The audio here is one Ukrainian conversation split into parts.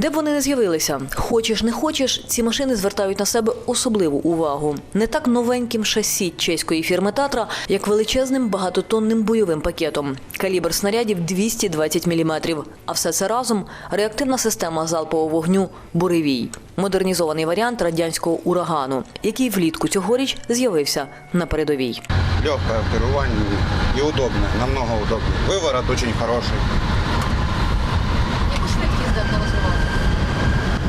Де б вони не з'явилися, хочеш не хочеш, ці машини звертають на себе особливу увагу. Не так новеньким шасі чеської фірми Татра, як величезним багатотонним бойовим пакетом. Калібр снарядів 220 мм. А все це разом реактивна система залпового вогню Буревій. Модернізований варіант радянського урагану, який влітку цьогоріч з'явився на передовій. Легкое в и удобное, намного удобнее. Выворот очень хороший.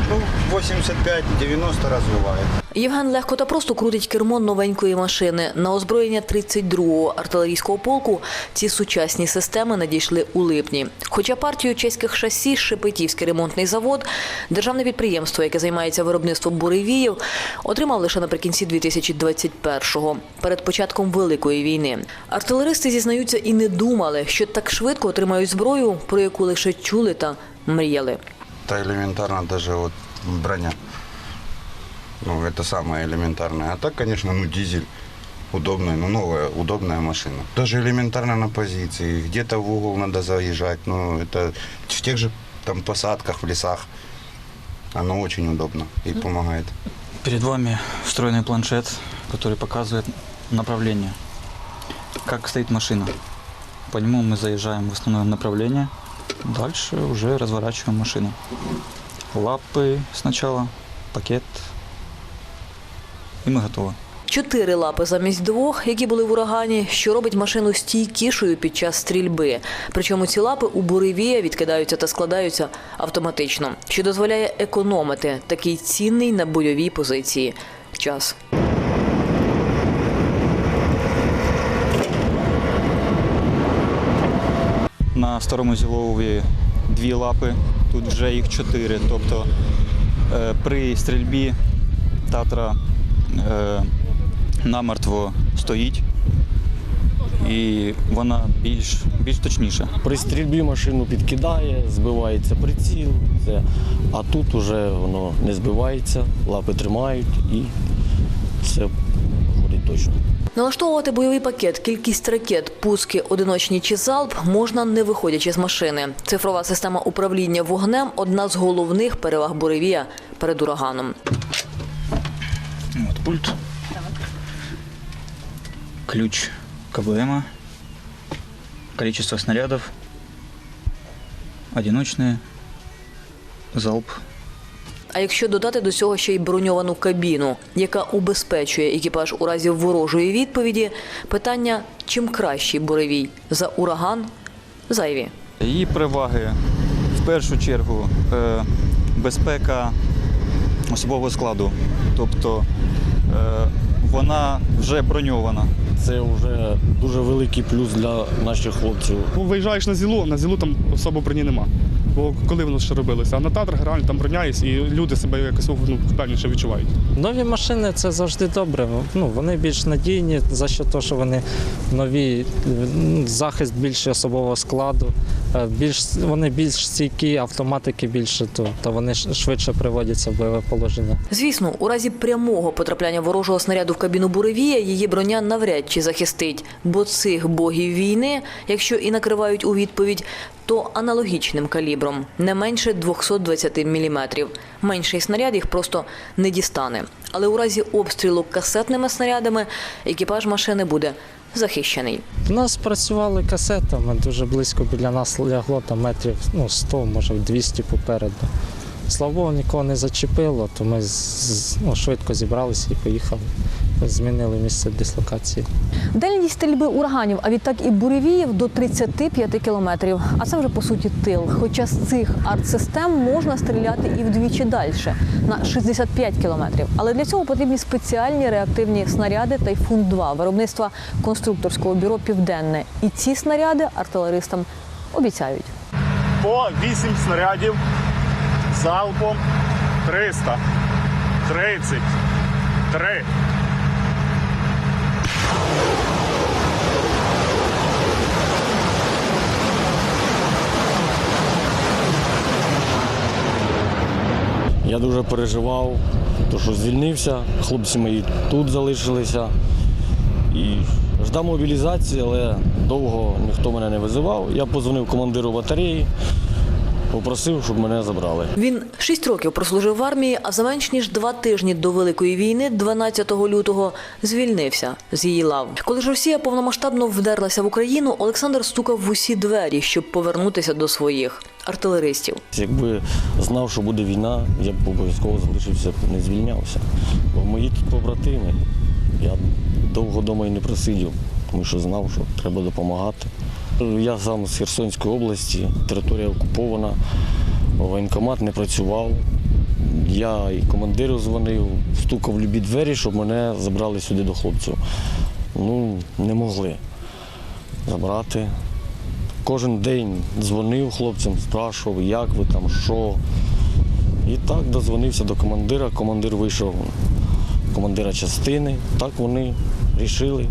Ну, 85-90 развивает. Євген легко та просто крутить кермо новенької машини. На озброєння 32-го артилерійського полку ці сучасні системи надійшли у липні. Хоча партію чеських шасі Шепетівський ремонтний завод, державне підприємство, яке займається виробництвом буревіїв, отримав лише наприкінці 2021-го, перед початком Великої війни. Артилеристи зізнаються і не думали, що так швидко отримають зброю, про яку лише чули та мріяли. Это элементарно даже вот броня. Ну, это самое элементарное. А так, конечно, ну, дизель удобная, ну, новая, удобная машина. Даже элементарно на позиции. Где-то в угол надо заезжать. Ну, это в тех же там посадках, в лесах. Оно очень удобно и помогает. Перед вами встроенный планшет, который показывает направление, как стоит машина. По нему мы заезжаем в основное направление, дальше уже разворачиваем машину. Лапы сначала, пакет, и мы готовы. Чотири лапи замість двох, які були в урагані, що робить машину стійкішою під час стрільби. Причому ці лапи у буревія відкидаються та складаються автоматично, що дозволяє економити такий цінний на бойовій позиції час. На старому зілові дві лапи, тут вже їх чотири. Тобто е, при стрільбі татра е, намертво стоїть і вона більш, більш точніша. При стрільбі машину підкидає, збивається приціл, все. а тут уже воно не збивається, лапи тримають і все ходить точно. Налаштовувати бойовий пакет, кількість ракет, пуски, одиночні чи залп можна не виходячи з машини. Цифрова система управління вогнем одна з головних переваг буревія перед ураганом. Вот пульт. Ключ КБМа. Количество снарядов. Одиночные. Залп. А якщо додати до цього ще й броньовану кабіну, яка убезпечує екіпаж у разі ворожої відповіді, питання чим кращий буревій за ураган зайві. Її переваги в першу чергу е, безпека особового складу. Тобто е, вона вже броньована. Це вже дуже великий плюс для наших хлопців. Ну, виїжджаєш на зілу, на зілу там особо броні нема. Бо коли воно ще робилося? А на Татрах реально там броняється і люди себе якось ну, впевненіше відчувають. Нові машини це завжди добре. Ну, вони більш надійні за що то, що вони нові, захист більше особового складу, більш, вони більш стійкі, автоматики більше, то, то вони швидше приводяться в бойове положення. Звісно, у разі прямого потрапляння ворожого снаряду в кабіну буревія її броня навряд чи захистить, бо цих богів війни, якщо і накривають у відповідь, то аналогічним калібром не менше 220 мм. Менший снаряд їх просто не дістане. Але у разі обстрілу касетними снарядами екіпаж машини буде захищений. У нас працювали касетами, дуже близько біля нас лягло там метрів ну, 100, може 200 попереду. Слава Богу, нікого не зачепило, то ми ну, швидко зібралися і поїхали. Змінили місце дислокації. Дальність стрільби ураганів, а відтак і буревіїв до 35 кілометрів. А це вже по суті тил. Хоча з цих артсистем можна стріляти і вдвічі далі на 65 кілометрів. Але для цього потрібні спеціальні реактивні снаряди Тайфун 2 виробництва конструкторського бюро Південне. І ці снаряди артилеристам обіцяють. по 8 снарядів залпом 300, 33. Я дуже переживав, то що звільнився, хлопці мої тут залишилися. І ждав мобілізації, але довго ніхто мене не визивав. Я позвонив командиру батареї, попросив, щоб мене забрали. Він шість років прослужив в армії, а за менш ніж два тижні до Великої війни, 12 лютого, звільнився з її лав. Коли ж Росія повномасштабно вдерлася в Україну, Олександр стукав в усі двері, щоб повернутися до своїх артилеристів. Якби знав, що буде війна, я б обов'язково залишився, б, не звільнявся. Бо мої тут побратими, я довго вдома і не просидів, тому що знав, що треба допомагати. Я сам з Херсонської області, територія окупована, воєнкомат не працював. Я і командиру дзвонив, стукав любі двері, щоб мене забрали сюди до хлопців. Ну, не могли забрати. Кожен день дзвонив хлопцям, спрашував, як ви там, що. І так дозвонився до командира. Командир вийшов командира частини. Так вони рішили.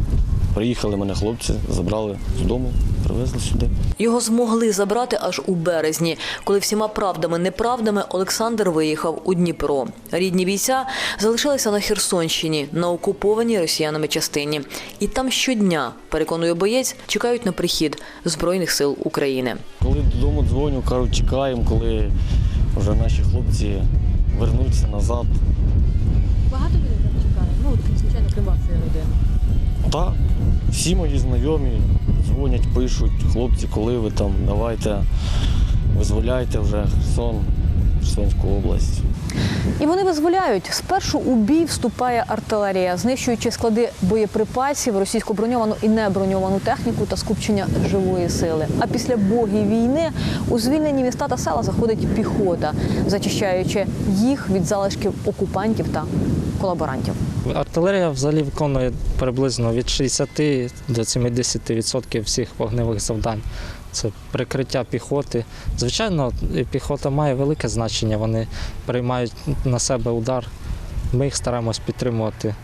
Приїхали мене хлопці, забрали з дому, привезли сюди. Його змогли забрати аж у березні, коли всіма правдами неправдами Олександр виїхав у Дніпро. Рідні бійця залишилися на Херсонщині, на окупованій росіянами частині. І там щодня, переконує боєць, чекають на прихід Збройних сил України. Коли додому дзвоню, кажуть, чекаємо, коли вже наші хлопці вернуться назад. Багато людей там чекає. Ну, звичайно, вас, родина. Так, всі мої знайомі дзвонять, пишуть, хлопці, коли ви там, давайте, визволяйте вже Херсон, Херсонську область. І вони визволяють. Спершу у бій вступає артилерія, знищуючи склади боєприпасів, російську броньовану і неброньовану техніку та скупчення живої сили. А після богів війни у звільнені міста та села заходить піхота, зачищаючи їх від залишків окупантів та колаборантів. Артилерія взагалі виконує приблизно від 60 до 70% всіх вогневих завдань. Це прикриття піхоти. Звичайно, піхота має велике значення. Вони приймають на себе удар. Ми їх стараємось підтримувати.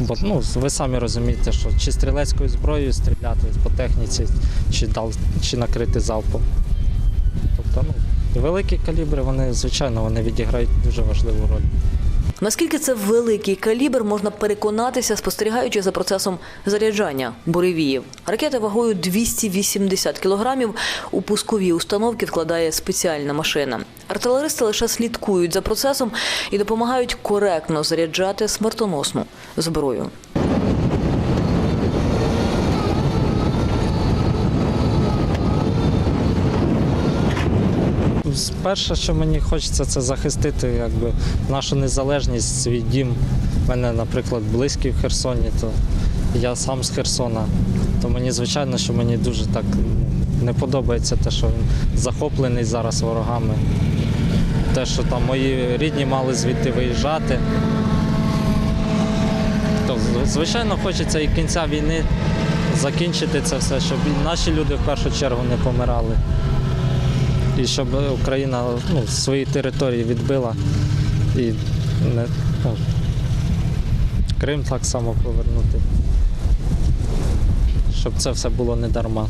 Бо ну, ви самі розумієте, що чи стрілецькою зброєю стріляти по техніці, чи, дал, чи накрити залпом. Тобто, ну, великі калібри, вони, звичайно, вони відіграють дуже важливу роль. Наскільки це великий калібр, можна переконатися, спостерігаючи за процесом заряджання буревіїв. Ракета вагою 280 кілограмів у пускові установки вкладає спеціальна машина. Артилеристи лише слідкують за процесом і допомагають коректно заряджати смертоносну зброю. Перше, що мені хочеться, це захистити якби, нашу незалежність, свій дім. У мене, наприклад, близький в Херсоні, то я сам з Херсона. То мені, звичайно, що мені дуже так не подобається те, що він захоплений зараз ворогами. Те, що там мої рідні мали звідти виїжджати. То, звичайно, хочеться і кінця війни закінчити це все, щоб наші люди в першу чергу не помирали і щоб Україна ну, свої території відбила і не, ну, Крим так само повернути. Щоб це все було не дарма.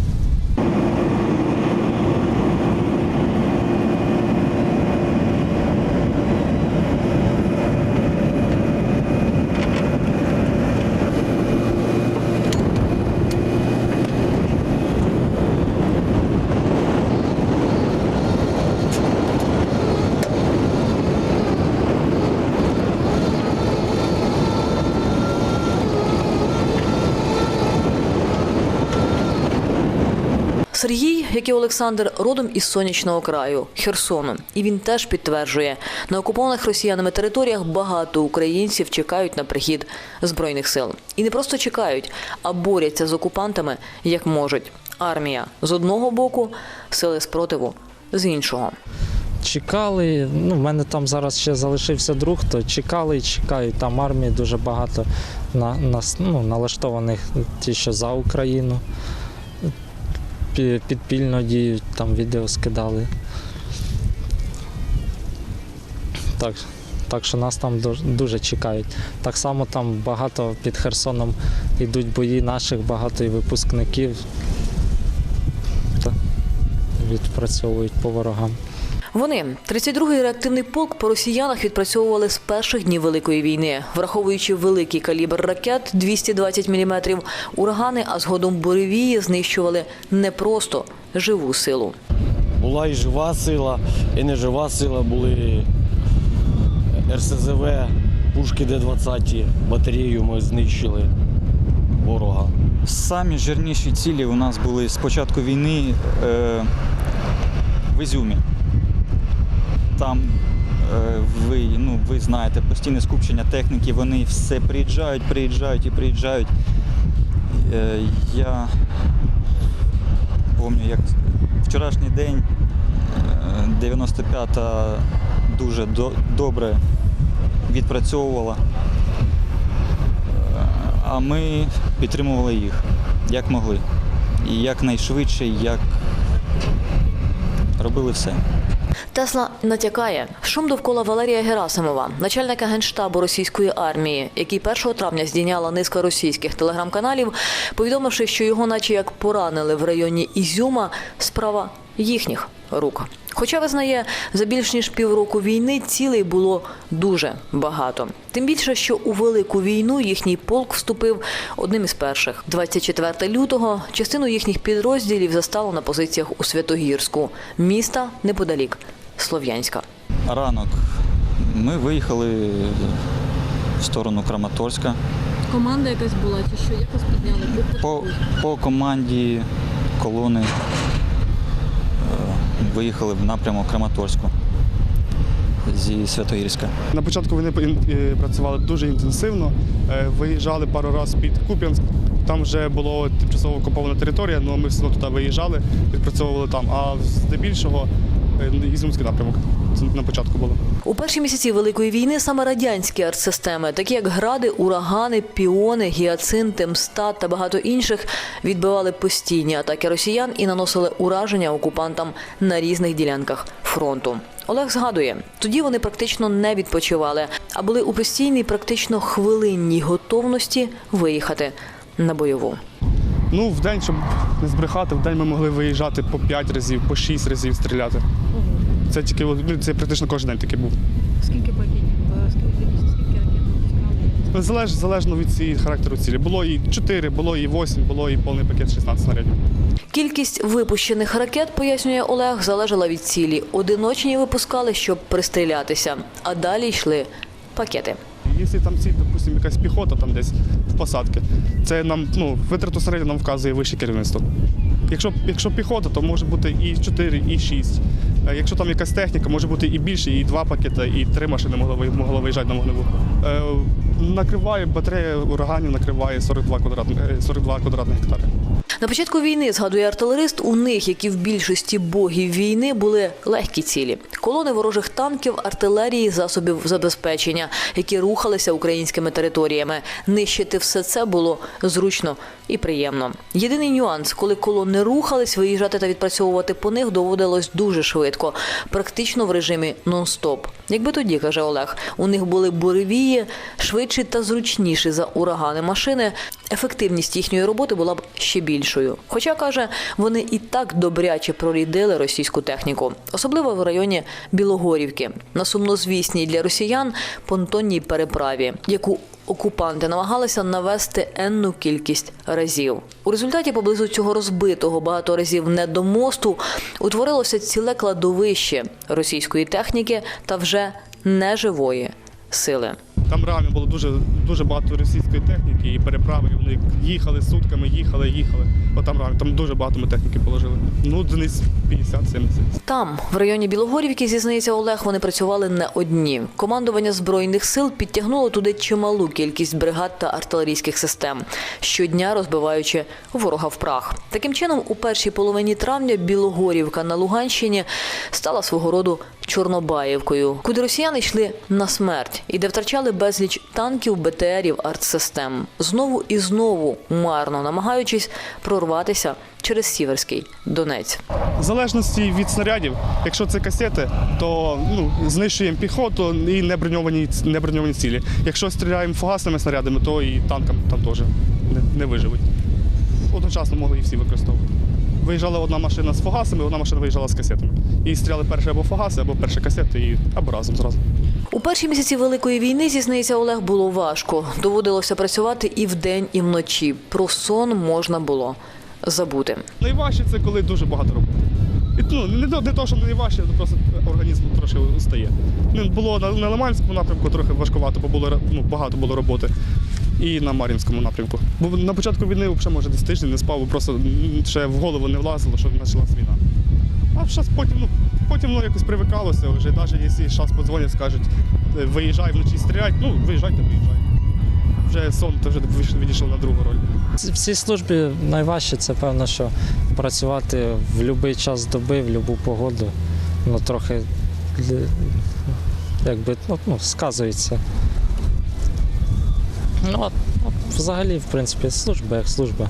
Сергій, як і Олександр, родом із сонячного краю Херсону, і він теж підтверджує, на окупованих росіянами територіях багато українців чекають на прихід збройних сил. І не просто чекають, а борються з окупантами як можуть. Армія з одного боку, сили спротиву з іншого. Чекали, ну, в мене там зараз ще залишився друг, то чекали і чекають. Там армії дуже багато на, нас- ну, налаштованих, ті, що за Україну. Пі- Підпільно діють, там відео скидали. Так, так що нас там дуже, чекають. Так само там багато під Херсоном йдуть бої наших, багато і випускників. Відпрацьовують по ворогам. Вони 32-й реактивний полк по росіянах відпрацьовували з перших днів Великої війни, враховуючи великий калібр ракет 220 мм, урагани, а згодом буревії знищували не просто живу силу. Була і жива сила, і нежива сила, були РСЗВ, пушки Д-20, батарею ми знищили ворога. Самі жирніші цілі у нас були з початку війни е, в Ізюмі. Там е, ви, ну, ви знаєте, постійне скупчення техніки, вони все приїжджають, приїжджають і приїжджають. Е, я пам'ятаю, як вчорашній день е, 95-та дуже до, добре відпрацьовувала. А ми підтримували їх як могли. І якнайшвидше, як робили все. Тесла натякає шум довкола Валерія Герасимова, начальника генштабу російської армії, який 1 травня здійняла низка російських телеграм-каналів, повідомивши, що його, наче як поранили в районі Ізюма, справа їхніх рук. Хоча визнає, за більш ніж півроку війни цілей було дуже багато. Тим більше, що у велику війну їхній полк вступив одним із перших. 24 лютого частину їхніх підрозділів застало на позиціях у Святогірську, міста неподалік Слов'янська. Ранок ми виїхали в сторону Краматорська. Команда якась була, чи що якось підняли? По, по команді колони виїхали в напрямок Краматорську зі Святогірська. На початку вони е, працювали дуже інтенсивно, е, виїжджали пару разів під Куп'янськ. Там вже була тимчасово окупована територія, але ми все одно туди виїжджали, відпрацьовували там. А здебільшого ізумський напрямок на початку було. У перші місяці Великої війни саме радянські артсистеми, такі як гради, урагани, піони, гіацинти, мстат та багато інших, відбивали постійні атаки росіян і наносили ураження окупантам на різних ділянках фронту. Олег згадує, тоді вони практично не відпочивали, а були у постійній, практично хвилинній готовності виїхати на бойову. Ну, в день, щоб не збрехати, в день ми могли виїжджати по 5 разів, по 6 разів стріляти. Це тільки ну, це практично кожен день такий був. Скільки пакетів? е, Скільки, скільки ракет випускали? Залеж, залежно від цієї характеру цілі. Було і 4, було і 8, було і повний пакет 16 снарядів. Кількість випущених ракет, пояснює Олег, залежала від цілі. Одиночні випускали, щоб пристрілятися, а далі йшли пакети. Якщо там ціль, допустимо, якась піхота там десь в посадці, це нам ну, витрату снарядів нам вказує вище керівництво. Якщо, якщо піхота, то може бути і 4, і 6. Е, Якщо там якась техніка, може бути і більше, і два пакети, і три машини могли могли виїжджати на вогневу. Е, накриває батарея ураганів, накриває 42 квадратних, е, 42 квадратних гектари. На початку війни, згадує артилерист, у них, як і в більшості богів війни, були легкі цілі. Колони ворожих танків, артилерії, засобів забезпечення, які рухалися українськими територіями. Нищити все це було зручно і приємно. Єдиний нюанс, коли колони рухались, виїжджати та відпрацьовувати по них доводилось дуже швидко, практично в режимі нон-стоп. Якби тоді, каже Олег, у них були буревії, швидші та зручніші за урагани машини, ефективність їхньої роботи була б ще більшою. Хоча каже, вони і так добряче прорідили російську техніку, особливо в районі Білогорівки, на сумнозвісній для росіян понтонній переправі, яку Окупанти намагалися навести енну кількість разів. У результаті поблизу цього розбитого багато разів не до мосту утворилося ціле кладовище російської техніки та вже неживої сили. Там реально було дуже, дуже багато російської техніки і переправи. і Вони їхали сутками, їхали, їхали. От там реально там дуже багато ми техніки положили. Ну, одиниць 50-70. Там, в районі Білогорівки, зізнається Олег, вони працювали не одні. Командування збройних сил підтягнуло туди чималу кількість бригад та артилерійських систем, щодня розбиваючи ворога в прах. Таким чином, у першій половині травня Білогорівка на Луганщині стала свого роду Чорнобаївкою, куди росіяни йшли на смерть і де втрачали безліч танків, БТРів, артсистем. Знову і знову марно намагаючись прорватися через Сіверський Донець. В залежності від снарядів, якщо це касети, то ну, знищуємо піхоту і неброньовані, неброньовані цілі. Якщо стріляємо фугасними снарядами, то і танкам там теж не, не виживуть. Одночасно могли і всі використовувати. Виїжджала одна машина з фугасами, одна машина виїжджала з касетами. І стріляли перші або фугаси, або перші касети, і, або разом зразу. У перші місяці Великої війни, зізнається Олег, було важко. Доводилося працювати і вдень, і вночі. Про сон можна було забути. Найважче це коли дуже багато роботи. І, ну, не, не то, що не важче, то просто організм трошки устає. Ну, було на, на Лиманському напрямку трохи важкувато, бо було, ну, багато було роботи. І на Мар'їнському напрямку. Бо на початку війни взагалі, може, десь тиждень не спав, бо просто ще в голову не влазило, що почалась війна. А зараз потім, ну, потім ну, якось привикалося вже, навіть якщо зараз подзвонять, скажуть, «Е, виїжджай вночі стріляти, ну виїжджайте, виїжджай. Вже сон вже відійшов на другу роль. В цій службі найважче це певно, що працювати в будь-який час доби, в будь-яку погоду. Ну, трохи якби, ну, ну, сказується. Ну, а, взагалі, в принципі, служба як служба.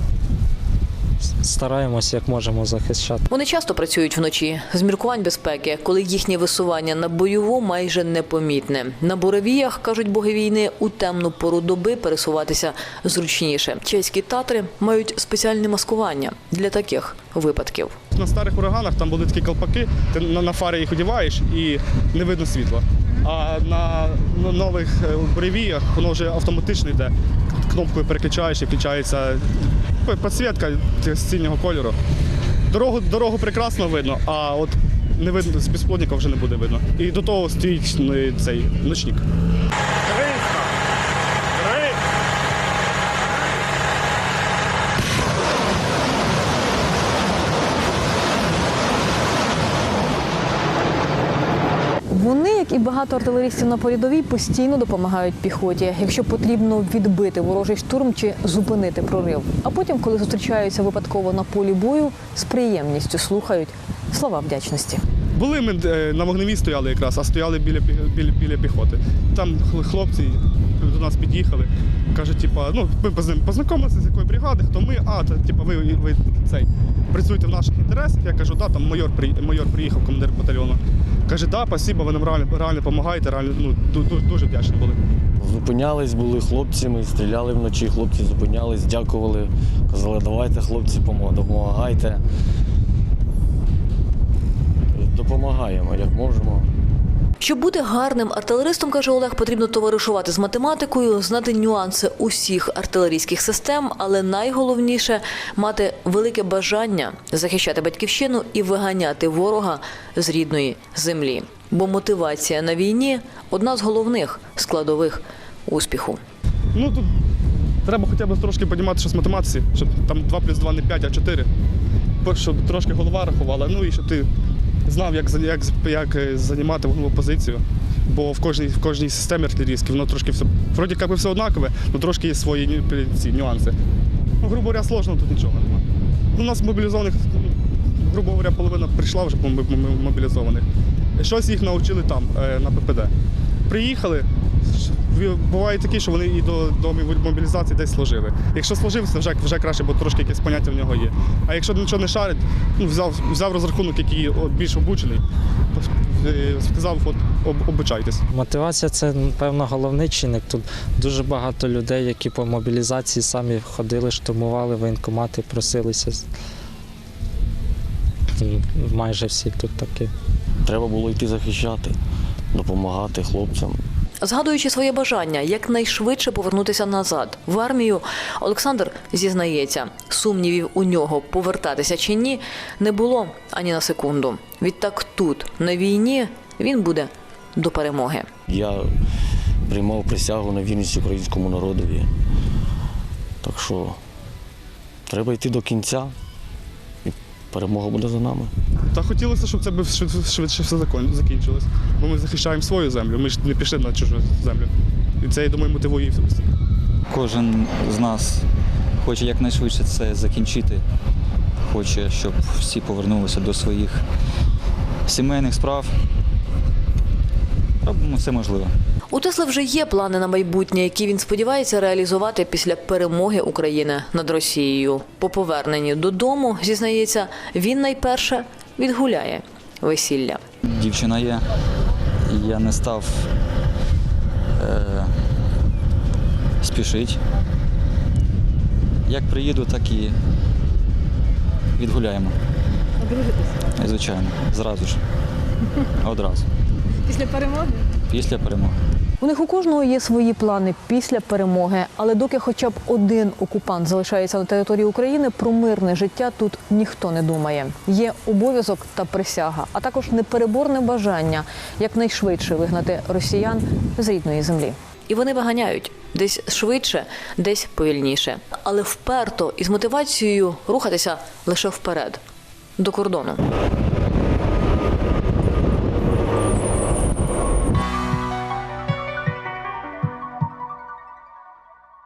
Стараємося, як можемо захищати. Вони часто працюють вночі з міркувань безпеки, коли їхнє висування на бойову майже непомітне. На буравіях кажуть боги війни у темну пору доби пересуватися зручніше. Чеські татри мають спеціальне маскування для таких випадків. На старих ураганах там були такі колпаки, ти на, фари їх одягаєш і не видно світла. А на, нових бревіях воно вже автоматично йде. Кнопкою переключаєш і включається п- підсвітка сильного кольору. Дорогу, дорогу прекрасно видно, а от не видно з безплодника вже не буде видно. І до того стоїть ну, цей ночник. 300. 3. Вони, як і багато артилерістів на передовій, постійно допомагають піхоті, якщо потрібно відбити ворожий штурм чи зупинити прорив. А потім, коли зустрічаються випадково на полі бою, з приємністю слухають слова вдячності. Були ми е, на вогневій стояли якраз, а стояли біля, біля, біля піхоти. Там хлопці до нас під'їхали. Кажуть, типа, ну ми познайомилися з якої бригади, хто ми, а то типа ви, ви цей працюєте в наших інтересах. Я кажу, да, там майор майор приїхав, командир батальйону. Каже, так, спасибо, ви нам реально реально допомагаєте, реально ну ду- ду- дуже вдячні були. Зупинялись, були хлопці, ми стріляли вночі, хлопці зупинялись, дякували, казали, давайте, хлопці, допомагайте. Допомагаємо, як можемо. Щоб бути гарним артилеристом, каже Олег, потрібно товаришувати з математикою, знати нюанси усіх артилерійських систем, але найголовніше мати велике бажання захищати батьківщину і виганяти ворога з рідної землі. Бо мотивація на війні одна з головних складових успіху. Ну тут треба хоча б трошки піднімати щось в математиці, щоб там 2 плюс 2 не 5, а 4. Бо Щоб трошки голова рахувала, ну і щоб ти знав, як, як, як е, займати вогневу позицію. Бо в кожній, в кожній системі артилерійській воно трошки все. Вроді як все однакове, але трошки є свої ці нюанси. Ну, грубо говоря, сложно тут нічого немає. У нас мобілізованих, ну, грубо говоря, половина прийшла вже моб- моб- мобілізованих. Щось їх навчили там, е, на ППД. Приїхали. Буває такі, що вони і до, до мобілізації десь служили. Якщо служив, це вже, вже краще, бо трошки якесь поняття в нього є. А якщо нічого не шарить, ну, взяв, взяв розрахунок, який от, більш обучений, е, сказав, от, об, обучайтесь. Мотивація це, напевно, головний чинник. Тут дуже багато людей, які по мобілізації самі ходили, штурмували воєнкомати, просилися. Майже всі тут такі. Треба було йти захищати, допомагати хлопцям. Згадуючи своє бажання якнайшвидше повернутися назад в армію, Олександр зізнається, сумнівів у нього повертатися чи ні не було ані на секунду. Відтак тут, на війні, він буде до перемоги. Я приймав присягу на вірність українському народові. Так що треба йти до кінця, і перемога буде за нами. Та хотілося, щоб це б швидше все закінчилось. Бо ми захищаємо свою землю, ми ж не пішли на чужу землю. І це, я думаю, мотивує всіх. Кожен з нас хоче якнайшвидше це закінчити. Хоче, щоб всі повернулися до своїх сімейних справ. Робимо все можливе. У Тесли вже є плани на майбутнє, які він сподівається реалізувати після перемоги України над Росією. По поверненні додому, зізнається, він найперше відгуляє весілля. Дівчина є, я не став е, спішити. Як приїду, так і відгуляємо. Одружитись Звичайно, зразу ж. Одразу. після перемоги. Після перемоги. У них у кожного є свої плани після перемоги, але доки хоча б один окупант залишається на території України, про мирне життя тут ніхто не думає. Є обов'язок та присяга, а також непереборне бажання якнайшвидше вигнати росіян з рідної землі. І вони виганяють десь швидше, десь повільніше, але вперто і з мотивацією рухатися лише вперед до кордону.